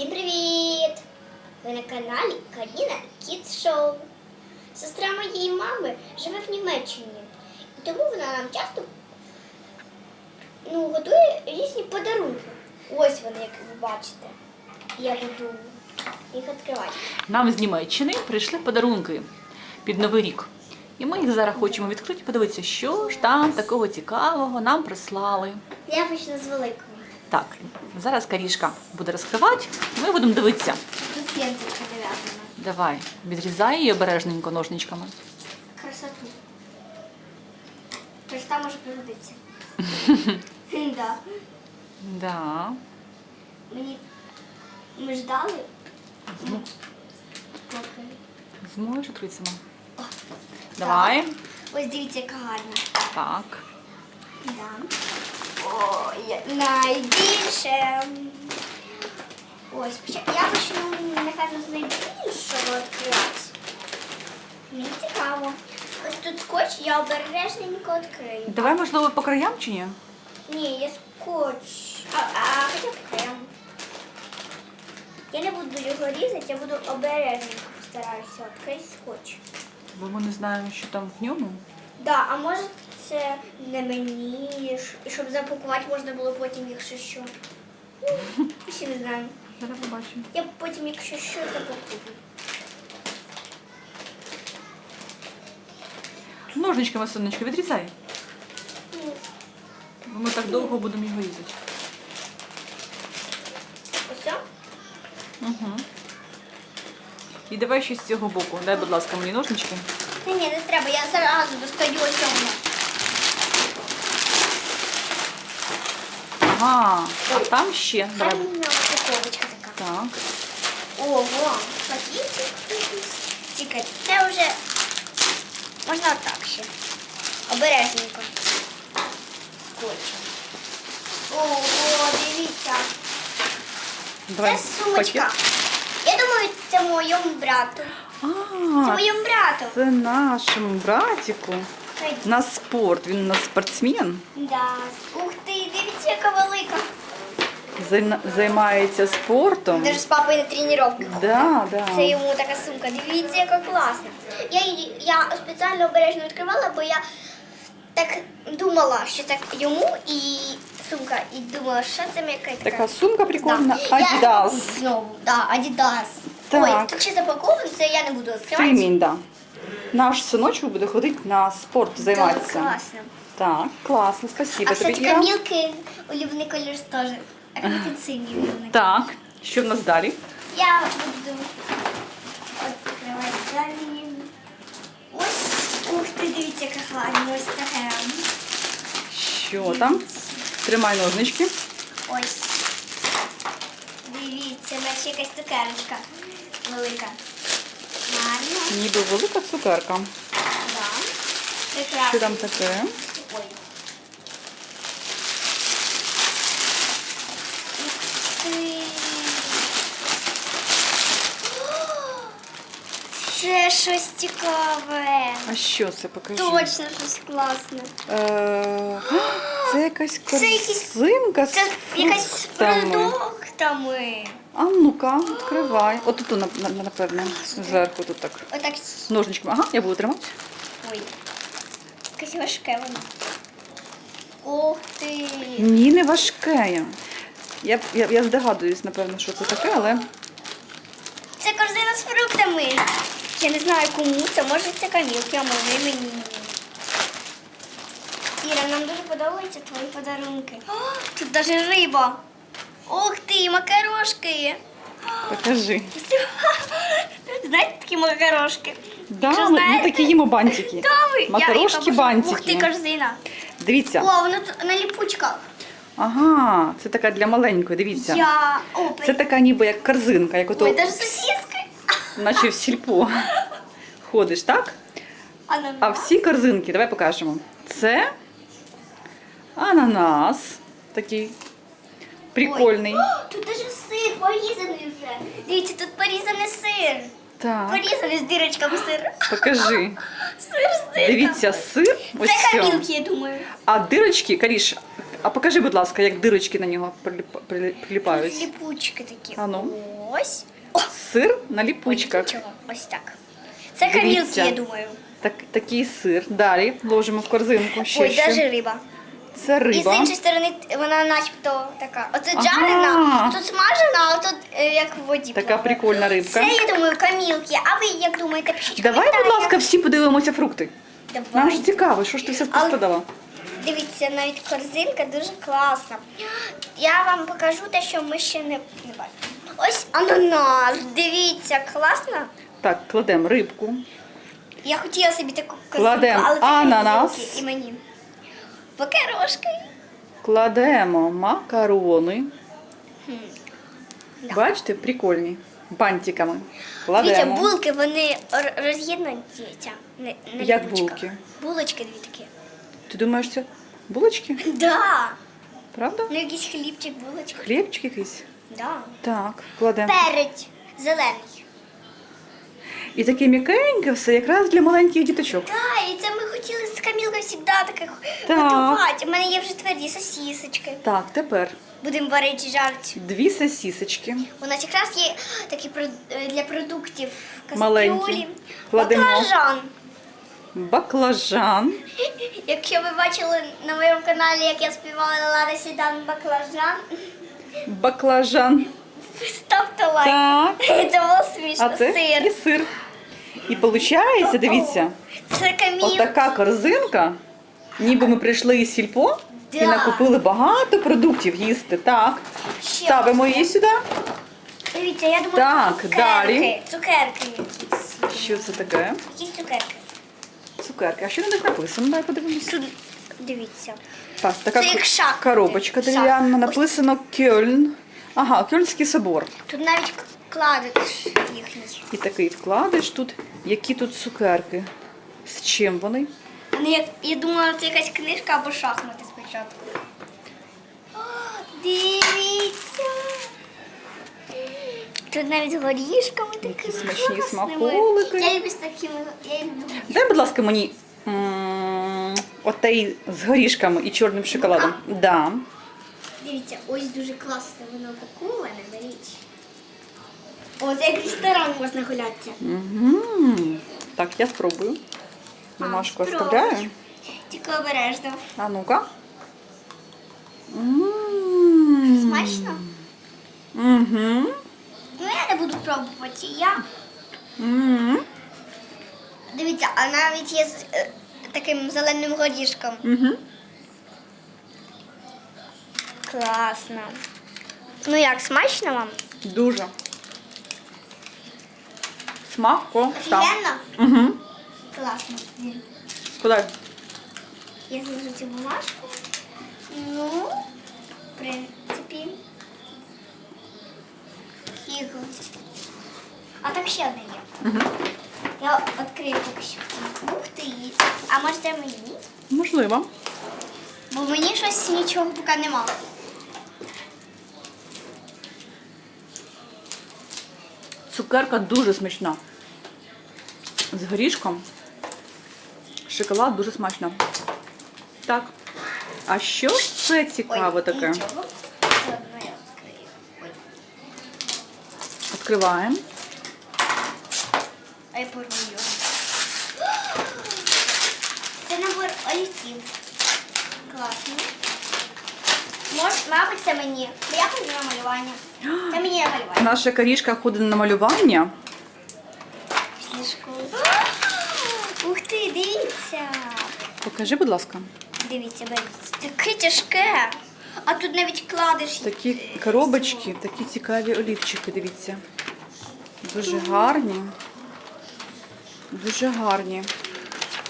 Всім привіт! Ви на каналі Каріна Kids Show. Сестра моєї мами живе в Німеччині, і тому вона нам часто ну, готує різні подарунки. Ось вони, як ви бачите. Я буду їх відкривати. Нам з Німеччини прийшли подарунки під Новий рік. І ми їх зараз хочемо відкрити і подивитися, що ж там такого цікавого нам прислали. Я почну з великого. Так, зараз Карішка буде розкривати, ми будемо дивитися. Тут ленточка зав'язана. Давай, відрізай її обережненько ножничками. Красоту. Красота може пригодитися. Да. Да. Мені ми ждали. Зм- Поки. Зможеш відкрити сама? Давай. Ось дивіться, яка гарна. Так. Да. О, я- найбільше. Ось, я почну, напевно, з найбільшого відкривати. Мені цікаво. Ось тут скотч, я обережненько відкрию. Давай, можливо, по краям чи ні? Ні, є скотч. А, а хоча б прям. Я не буду його різати, я буду обережненько постараюся відкрити скотч. Бо ми не знаємо, що там в ньому. Да, а може це не мені, щоб запакувати можна було потім, якщо що. Ну, ще не знаю. Зараз побачимо. Я потім, якщо що, запакую. Ножничками, сонечко, відрізай. Ну, Бо ми так довго будемо його різати. ось. Угу. І давай ще з цього боку. Дай, будь ласка, мені ножнички. Ні, ні, не треба, я зразу достаю ось Ага, а там ще. Давай. Гарна упаковочка така. Так. Ого, пакетик. Чекайте, це вже можна отак ще. Обережненько. Скотчем. Ого, дивіться. Давай. Це сумочка. пакет. Я думаю, це моєму брату. Це А, моєму брату. це нашому братику. Хай- На спорт. Він у нас спортсмен. Да. Ух ти, дивіться, Яка велика. Займається спортом. Даже з папою на тренування. Да, да. Це йому така сумка. Дивіться, яка класна. Я її я спеціально обережно відкривала, бо я так думала, що так йому і сумка, і думала, що це яка така. Така сумка прикольна. Да. Я- Знову, да, Adidas. Так. Ой, тут ще запаковано, це я не буду відкривати. Фрімін, да. Наш синочок буде ходити на спорт Так, займатися. класно. Так, класно, спасибо А тобі. все-таки Іра. Мілки улюблений колір теж. Апельсинний улюблений. Так, що в нас далі? Я буду відкривати далі. Ось, ух ти, дивіться, яка гарна, ось таке. Що там? Тримай ножнички. Ось. Дивіться, наче якась цукерочка велика. Гарно. Ніби велика цукерка. Да. Прекрасно. Що там таке? Ой. Ух ти. О, Це щось цікаве. А що це покажи? Точно щось класне. Е, Це якась корзинка з Це якась фруктами. продуктами. А ну-ка, відкривай. От тут, на- на- напевне, зверху тут так. Отак. Ножничками. Ага, я буду тримати. Ой. Якась важке воно. Ух ти. Ні, не важке. Я, я, я здогадуюсь, напевно, що це таке, але Це корзина з фруктами. Я не знаю кому це. Може це камілки, а може і мені. Іра, нам дуже подобаються твої подарунки. О, тут навіть риба. Ух ти, макарошки. покажи. Знаєте такі макарошки? Да, Якщо ми, ми знаєте- такі їмо бантики. Да, ви- я- Макарошки, я- бантики. Ух ти, корзина. Дивіться. О, воно тут на ліпучках. Ага, це така для маленької, дивіться. Я... О, Це така ніби як корзинка, як ото, Ой, даже сосиски. Наче в сільпо. Ходиш, так? А всі корзинки, давай покажемо. Це ананас. Такий прикольний. Ой. Тут даже сир порізаний вже. Дивіться, тут порізаний сир. Так, Порізаний з дирочками сир. покажи. Сир з дирками. Дивіться, сир. Ось Це камілки, я думаю. А дирочки, Каріш, А покажи, будь ласка, як дирочки на нього приліп- прилі- приліпають. Ліпучки такі. А ну. Ось. Сир на ліпучках. Ось так. Це камілки, я думаю. Так, такий сир. Далі ложимо в корзинку. Ще Ой, даже риба. Це риба. І з іншої сторони вона начебто така. Оце Ага. жарена, тут смажена, а тут е, як в воді. Така плаває. прикольна рибка. Це, я думаю, камілки. А ви як думаєте, пишіть Давай, будь ласка, всі подивимося фрукти. Нам ж цікаво, що ж ти все розповідала. Дивіться, навіть корзинка дуже класна. Я вам покажу те, що ми ще не, не бачимо. Ось ананас. Дивіться, класно. Так, кладемо рибку. Я хотіла собі таку Кладемо але ананас. і мені. Покерошки. Кладемо макарони. Да. Бачите, прикольні. Бантиками. Дивіться, булки вони роз'єднані. Як булки? Булочки дві такі. Ти думаєш, це булочки? Да. Правда? Ну якийсь хлібчик, булочка. Хлібчик якийсь? Да. Так, кладемо. Перець зелений. І таке м'якеньке все якраз для маленьких діточок. Так, і це ми хотіли з Камілкою завжди таких Так. готувати. У мене є вже тверді сосісочки. Так, тепер Будемо варити жарти. дві сосісочки. У нас якраз є такі про- е, для продуктів кастрюлі. Кладемо. Баклажан. Баклажан. Якщо ви бачили на моєму каналі, як я співала Лада Сідан баклажан, Баклажан. ставте лайк. Так. Це було смішно. А це Сир. і сир. І виходить, дивіться, Це камінь. отака корзинка. Ніби ми прийшли із сільпо і накупили багато продуктів їсти. Так. Ще Ставимо її сюди. Дивіться, я думаю, Так, цукерки. далі. Цукерки якісь. Що це таке? Якісь цукерки. Цукерки. А що на них написано? Дай подивимося. Дивіться. Так, така Це як шахти. коробочка дерев'яна, написано Кьольн. Ага, Кьольнський собор. Тут навіть кладик їхній. І такий вкладиш тут. Які тут цукерки? З чим вони? Ну, я, я думала, це якась книжка або шахмати спочатку. О, дивіться. Тут навіть горішками такими смачні класними. смаколики. Я люблю з такими. Я люблю. Дай, будь ласка, мені м, отей з горішками і чорним шоколадом. Да. Дивіться, ось дуже класно воно упаковане, беріть. О, це як ресторан можна гулятися. Угу. Так, я спробую. Бумажку оставляю. Тільки обережно. А ну-ка. Смачно? Мгм. Ну я не буду пробувати. Я. Мгм. Дивіться, а навіть є е, таким зеленим горішком. Мгм. Класно. Ну як, смачно вам? Дуже. Смако. Офігенно? Угу. Класно. Складай. Я зложу цю бумажку. Ну, в принципі. Фігу. А там ще одне є. Угу. Я відкрию поки що. Ух ти. А може це мені? Можливо. Бо мені щось нічого поки нема. Цукерка дуже смачна. З горішком. Шоколад дуже смачно. Так. А що це цікаво Ой, таке? Нічого. Це одне я відкрию. Ой. Відкриваємо. Я порву його. Це набор олівців. Класно. Мож, мабуть, це мені. Бо я ходжу на малювання. Це мені на малювання. Наша корішка ходить на малювання. Після школи. Ух ти, дивіться. Покажи, будь ласка. Дивіться, беріть. Таке тяжке. А тут навіть кладеш. Такі е, коробочки, такі цікаві олівчики, дивіться. Дуже гарні. Дуже гарні.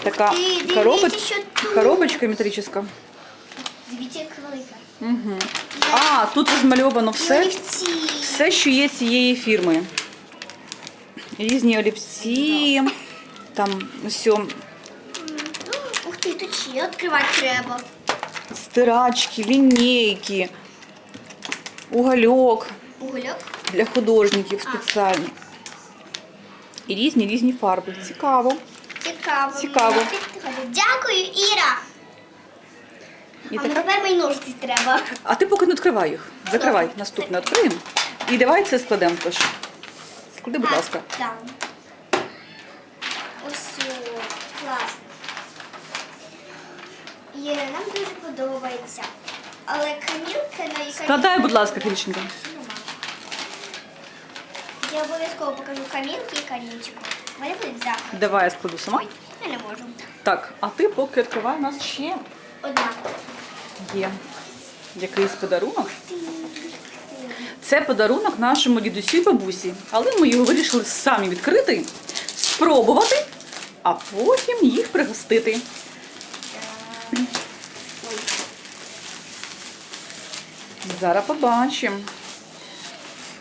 Така дивіться, коробоч... що тут. коробочка металічна. Дивіться, як велика. Угу. А, тут розмальовано І все, олівці. все, що є цієї фірми. Різні олівці, там все, Ух ти, тут ще відкривати треба. стирачки, лінійки, угольок Угольок. для художників спеціальні. І різні різні фарби. Цікаво. Цікаво. Цікаво. Дякую, Іра. І а така... тепер мені ножиці треба. А ти поки не відкривай їх. Закривай, наступне відкриємо. І давай це складемо теж. Склади, будь ласка. Так. Ось класно. І нам дуже подобається. Але камілки на Складай, будь ласка, Крішенька. Я обов'язково покажу камілки і камінчику. Вони будуть захід. Давай я складу сама. Ой, я не можу. Так, а ти поки відкривай, у нас ще Одна. є якийсь подарунок. Це подарунок нашому дідусю і бабусі, але ми його вирішили самі відкрити, спробувати, а потім їх пригостити. Зараз побачимо.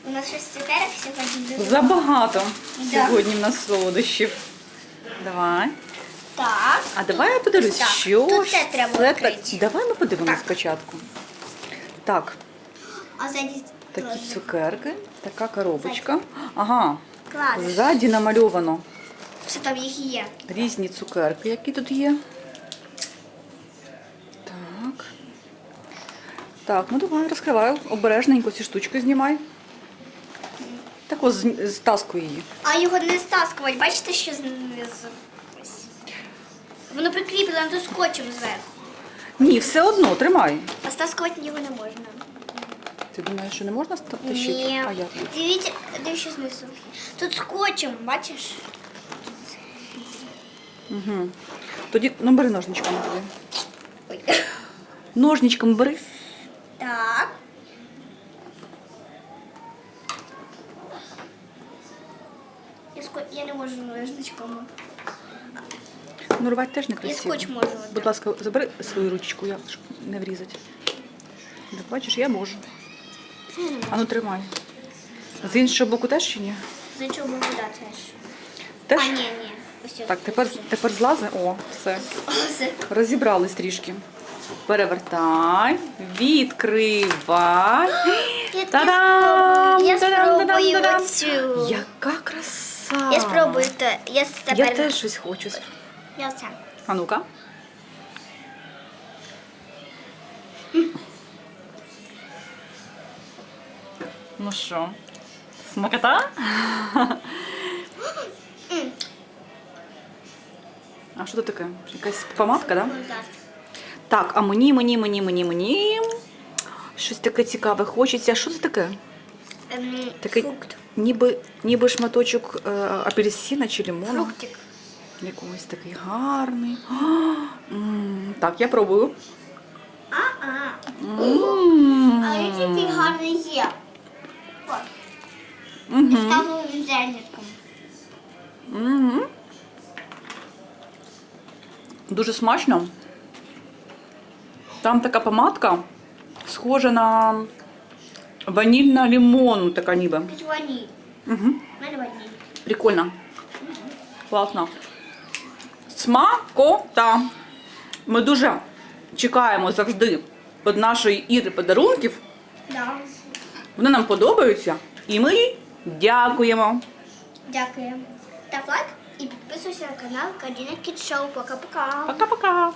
У нас щось цукерок сьогодні дуже Забагато Да. сьогодні в нас солодощів. Давай. Так. А давай я подивлюсь, так, що тут ж це треба відкрити. так. Давай ми подивимось Так. спочатку. Так, А ззаді такі теж. цукерки, така коробочка. Ага, Клас. ззаді намальовано Що там їх є? різні цукерки, які тут є. Так. Так, ну давай розкриваю. Обережненько ці штучки знімай. Так ось її. А його не стаскувати, бачите, що знизу? Ось. Воно прикріплено до скотчем зверху. Ні, все одно, тримай. А стаскувати його не можна. Ти думаєш, що не можна тащити? Ні. А як? Дивіться, дивіться знизу. Тут скотчем, бачиш? Угу. Тоді ну бери ножничками туди. Ой. Ножничками бери. Так. Я, ско... я не можу ножничками. Рвати теж не Я красиво. скотч можу. Будь ласка, забери свою ручку, я, щоб не врізати. Так, бачиш, я можу. А ну тримай. З іншого боку теж чи ні? За чого можу дати теж? Теж? А, ні, ні. Ось ось. Так, тепер, тепер злази. О, все. Ось. Розібрались трішки. Перевертай, відкривай. Я, Та-дам! я Та-дам, спробую та-дам, та-дам. оцю. Яка краса! Я спробую. те- Я тепер... Я теж щось хочу. Я оце. А ну-ка. Ну що, смакота? М. А що це таке? Якась помадка, да? Ну, так. Так, а мені, мені, мені, мені, мені. Щось таке цікаве хочеться. Що це таке? Ем, Такий Фрукт. ніби, ніби шматочок е, апельсина чи лимона. Фруктик. Якийсь такий гарний. А, м, Так, я пробую. А-а. М. А який гарний є. Ось. Мгм. З кавовим зернятком. Мгм. Дуже смачно. Там така помадка, схожа на ванільна лимон, така ніби. Під ваніль. Угу. У мене ваніль. Прикольно. Класно. Смакота. Ми дуже чекаємо завжди від нашої Іри подарунків. Да. Вони нам подобаються. І ми їй дякуємо. Дякуємо. Та лайк і підписуйся на канал Каріна Кіт Шоу. Пока-пока. Пока-пока.